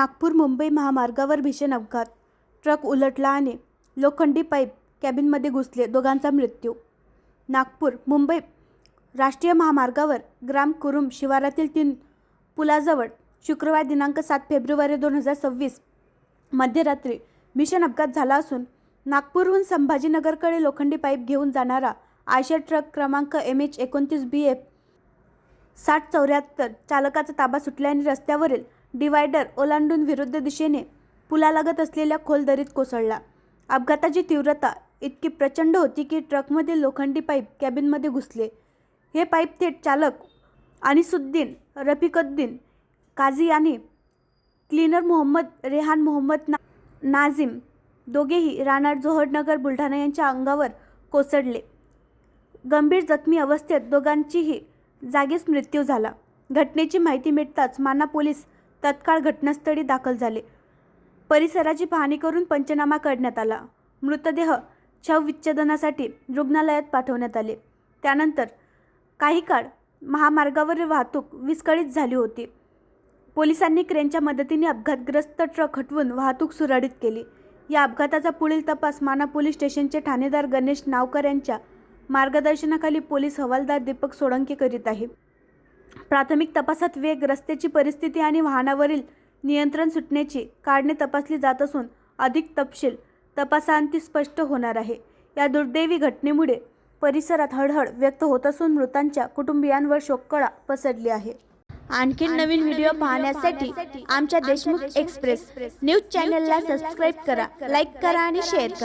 नागपूर मुंबई महामार्गावर भीषण अपघात. ट्रक उलटला आणि लोखंडी पाईप कॅबिनमध्ये घुसले दोघांचा मृत्यू. नागपूर मुंबई राष्ट्रीय महामार्गावर ग्राम कुरुम शिवारातील तीन पुलाजवळ शुक्रवार दिनांक सात फेब्रुवारी दोन हजार सव्वीस मध्यरात्री भीषण अपघात झाला असून नागपूरहून संभाजीनगरकडे लोखंडी पाईप घेऊन जाणारा आयशर ट्रक क्रमांक एम एच एकोणतीस बी एफ साठ चौऱ्याहत्तर चालकाचा ताबा सुटल्याने रस्त्यावरील डिवायडर ओलांडून विरुद्ध दिशेने पुलालगत असलेल्या खोल दरीत कोसळला. अपघाताची तीव्रता इतकी प्रचंड होती की ट्रकमधील लोखंडी पाईप कॅबिनमध्ये घुसले. हे पाईप थेट चालक अनिसुद्दीन रफिकुद्दीन काझी आणि क्लीनर मोहम्मद रेहान मोहम्मद ना नाझिम दोघेही राणार जोहरनगर बुलढाणा यांच्या अंगावर कोसळले. गंभीर जखमी अवस्थेत दोघांचीही जागीच मृत्यू झाला. घटनेची माहिती मिळताच माना पोलीस तत्काळ घटनास्थळी दाखल झाले. परिसराची पाहणी करून पंचनामा करण्यात आला. मृतदेह शवविच्छेदनासाठी रुग्णालयात पाठवण्यात आले. त्यानंतर काही काळ महामार्गावरील वाहतूक विस्कळीत झाली होती. पोलिसांनी क्रेनच्या मदतीने अपघातग्रस्त ट्रक हटवून वाहतूक सुरळीत केली. या अपघाताचा पुढील तपास माना पोलीस स्टेशनचे ठाणेदार गणेश नावकर यांच्या मार्गदर्शनाखाली पोलीस हवालदार दीपक सोळंके करीत आहे. प्राथमिक तपासात वेग रस्त्याची परिस्थिती आणि वाहनावरील नियंत्रण सुटण्याची कारणे तपासली जात असून अधिक तपशील तपासांती स्पष्ट होणार आहे. या दुर्दैवी घटनेमुळे परिसरात हळहळ व्यक्त होत असून मृतांच्या कुटुंबियांवर शोककळा पसरली आहे. आणखीन नवीन व्हिडिओ पाहण्यासाठी आमच्या देशमुख एक्सप्रेस न्यूज चॅनलला सबस्क्राईब करा लाईक करा आणि शेअर करा.